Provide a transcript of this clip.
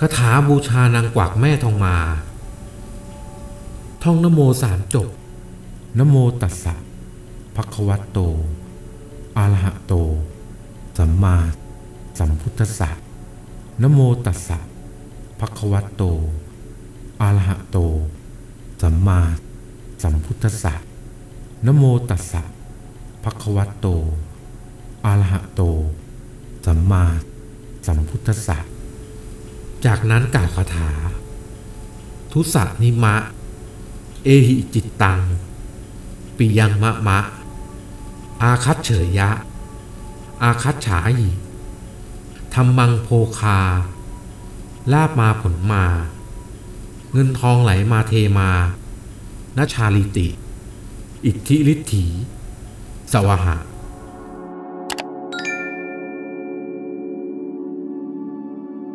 คาถาบูชานางกวักแม่ทองมา ท่องนโมสามจบนโมตัสสะภะคะวะโต อะระหะโต สัมมาสัมพุทธัสสะนโมตัสสะภะคะวะโต อะระหะโต สัมมาสัมพุทธัสสะนโมตัสสะภะคะวะโต อะระหะโต สัมมาสัมพุทธัสสะ จากนั้นกล่าวคาถา ทุสะนิมะ เอหิจิตตัง ปิยังมะมะ อาคัตเฉยยะ อาคัตฉาหิธรรมังโพคา ลาบมาผลมา เงินทองไหลมาเทมานาชาลิติ อิทธิฤทธีสวหะ